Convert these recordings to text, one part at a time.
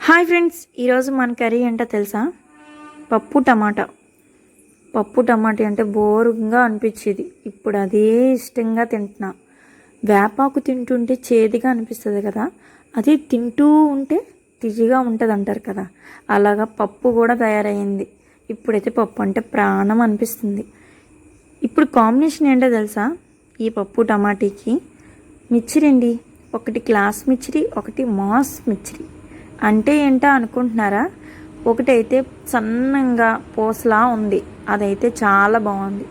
Hi friends ఈరోజు మన curry ఏంటో తెలుసా? పప్పు టమాటా. పప్పు టమాటా అంటే బోరుగా అనిపించేది. ఇప్పుడు అదే ఇష్టంగా తింటున్నా. వేపాకు తింటుంటే చేదుగా అనిపిస్తుంది కదా? అది తింటూ ఉంటే తిజిగా ఉంటుంది అంటారు కదా? అలాగా పప్పు కూడా తయారైంది ఇప్పుడైతే పప్పు అంటే ప్రాణం అనిపిస్తుంది. ఇప్పుడు కాంబినేషన్ ఏంటో తెలుసా? ఈ పప్పు టమాటీకి మిచ్చిరండి. ఒకటి క్లాస్ మిచ్చిరి ఒకటి మాస్ మిచ్చిరి. అంటే ఏంటో అనుకుంటున్నారా? ఒకటైతే సన్నంగా పోసలా ఉంది. అదైతే చాలా బాగుంది.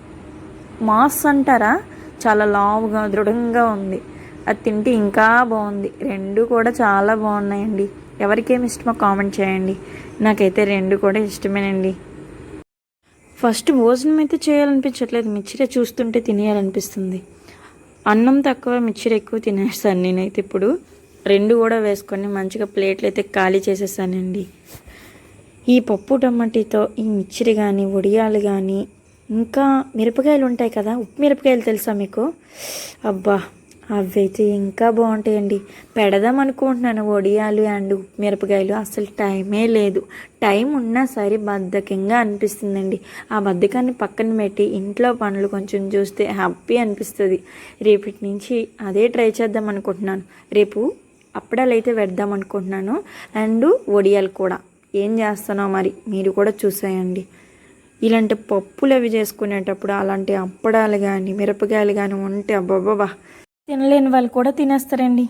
మాస్ అంటారా? చాలా లావుగా దృఢంగా ఉంది. అది తింటే ఇంకా బాగుంది. రెండు కూడా చాలా బాగున్నాయండి. ఎవరికేమి ఇష్టమో కామెంట్ చేయండి. నాకైతే రెండు కూడా ఇష్టమేనండి. ఫస్ట్ భోజనం అయితే చేయాలనిపించట్లేదు. మిక్చర్ చూస్తుంటే తినేయాలనిపిస్తుంది. అన్నం తక్కువ మిక్చర్ ఎక్కువ తినేస్తాను నేనైతే ఇప్పుడు. రెండు కూడా వేసుకొని మంచిగా ప్లేట్లు అయితే ఖాళీ చేసేసానండి. ఈ పప్పు టమాటీతో ఈ మిచ్చిరి కానీ వడియాలు కానీ ఇంకా మిరపకాయలు ఉంటాయి కదా ఉప్పు మిరపకాయలు తెలుసా మీకు? అబ్బా అవి అయితే ఇంకా బాగుంటాయండి. పెడదాం అనుకుంటున్నాను వడియాలు అండ్ ఉప్పు మిరపకాయలు అసలు టైమే లేదు. టైం ఉన్నా సరే బద్ధకంగా అనిపిస్తుందండి. ఆ బద్ధకాన్ని పక్కన పెట్టి ఇంట్లో పనులు కొంచెం చూస్తే హ్యాపీ అనిపిస్తుంది. రేపటి నుంచి అదే ట్రై చేద్దాం అనుకుంటున్నాను. రేపు అప్పడాలు అయితే పెడదాం అనుకుంటున్నాను. అండ్ వడియాలు కూడా. ఏం చేస్తానో మరి? మీరు కూడా చూసేయండి. ఇలాంటి పప్పులు అవి చేసుకునేటప్పుడు అలాంటి అప్పడాలు కానీ మిరపకాయలు కానీ ఉంటే అబ్బాబాబా తినలేని వాళ్ళు కూడా తినేస్తారండి.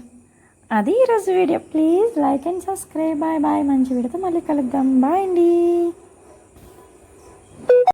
అది ఈరోజు video. Please like and subscribe. Bye bye. మంచి వీడియోతో మళ్ళీ కలుద్దాం. బాయ్ అండి.